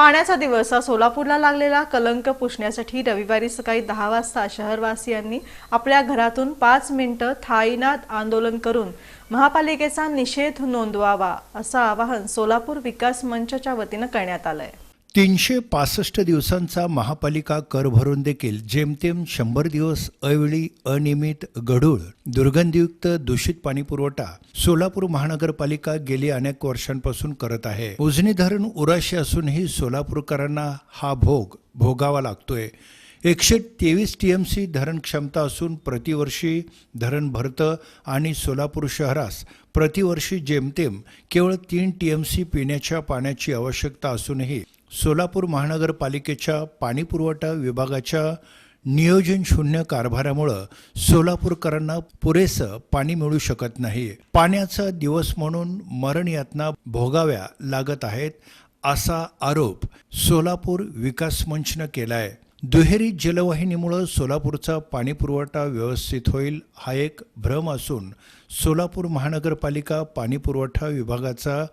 पाण्याचा दिवस हा सोलापूरला लागलेला कलंक पुसण्यासाठी रविवारी सकाळी दहा वाजता शहरवासियांनी आपल्या घरातून पाच मिनिटं थाळीनाद आंदोलन करून महापालिकेचा निषेध नोंदवावा असं आवाहन सोलापूर विकास मंचच्या वतीनं करण्यात आलं आहे तीनशे पासष्ट दिवसांचा महापालिका कर भरून देखील जेमतेम शंभर दिवस अवेळी अनियमित गढूळ दुर्गंधीयुक्त दूषित पाणी पुरवठा सोलापूर महानगरपालिका गेली अनेक वर्षांपासून करत आहे. उजनी धरण उराशी असूनही सोलापूरकरांना हा भोग भोगावा लागतोय. एकशे तेवीस टी एम सी धरण क्षमता असून प्रतिवर्षी धरण भरतं आणि सोलापूर शहरास प्रतिवर्षी जेमतेम केवळ तीन टी एम सी पिण्याच्या पाण्याची आवश्यकता असूनही सोलापूर महानगरपालिकेच्या पाणीपुरवठा विभागाच्या नियोजन शून्य कारभारामुळं सोलापूरकरांना पुरेसं पाणी मिळू शकत नाही. पाण्याचा दिवस म्हणून मरण यातना भोगाव्या लागत आहेत असा आरोप सोलापूर विकास मंचनं केला आहे दुहेरी जलवाहिनीमुळं सोलापूरचा पाणीपुरवठा व्यवस्थित होईल हा एक भ्रम असून सोलापूर महानगरपालिका पाणीपुरवठा विभागाचा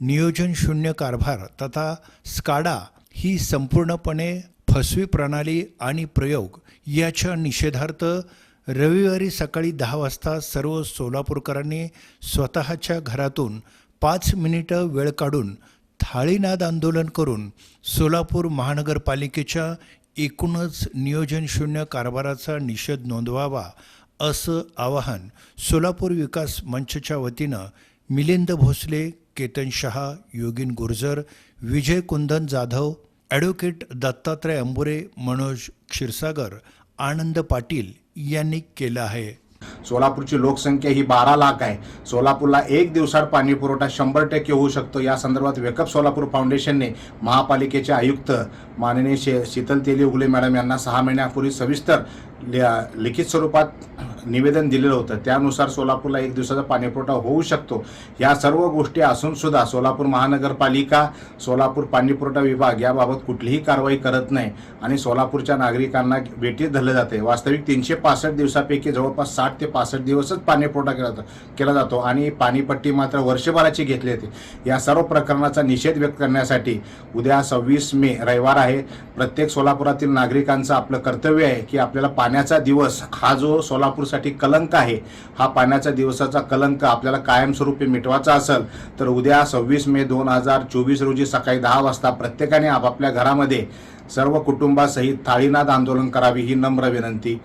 नियोजन शून्य कारभार तथा स्काडा ही संपूर्णपणे फसवी प्रणाली आणि प्रयोग याच्या निषेधार्थ रविवारी सकाळी दहा वाजता सर्व सोलापूरकरांनी स्वतःच्या घरातून पाच मिनिटं वेळ काढून थाळीनाद आंदोलन करून सोलापूर महानगरपालिकेच्या एकूणच नियोजन शून्य कारभाराचा निषेध नोंदवावा असं आवाहन सोलापूर विकास मंचच्या वतीनं मिलिंद भोसले केतन शहा योगिन गुर्जर विजय कुंदन जाधव ॲडव्होकेट दत्तात्रय अंबुरे मनोज क्षीरसागर आनंद पाटील यांनी केलं आहे. सोलापूरची लोकसंख्या ही बारा लाख आहे. सोलापूरला एक दिवसात पाणी पुरवठा शंभर टक्के होऊ शकतो. या संदर्भात वेकअप सोलापूर फाउंडेशनने महापालिकेचे आयुक्त माननीय शे शीतल तेली उगले मॅडम यांना सहा महिन्यापूर्वी सविस्तर लि- लिखित स्वरूपात निवेदन दिलेलं होतं. त्यानुसार सोलापूरला एक दिवसाचा पाणीपुरवठा होऊ शकतो. या सर्व गोष्टी असून सुद्धा सोलापूर महानगरपालिका सोलापूर पाणीपुरवठा विभाग याबाबत कुठलीही कारवाई करत नाही आणि सोलापूरच्या नागरिकांना वेटीत धरलं जाते वास्तविक तीनशे पासष्ट दिवसापैकी जवळपास साठ ते पासष्ट दिवसच पाणीपुरवठा केला जातो केला जातो आणि पाणीपट्टी मात्र वर्षभराची घेतली जाते या सर्व प्रकरणाचा निषेध व्यक्त करण्यासाठी उद्या सव्वीस मे रविवार आहे. प्रत्येक सोलापुरातील नागरिकांचं आपलं कर्तव्य आहे की आपल्याला पाण्याचा दिवस हा जो सोलापूर सोलापूरसाठी कलंक आहे. हा पाण्याचा दिवसाचा कलंक आपल्याला कायमस्वरूपी मिटवायचा असेल तर उद्या सव्वीस मे दोन हजार चोवीस रोजी सकाळी दहा वाजता प्रत्येकाने आपापल्या घरामध्ये सर्व कुटुंबासहित थाळीनाद आंदोलन करावी ही नम्र विनंती.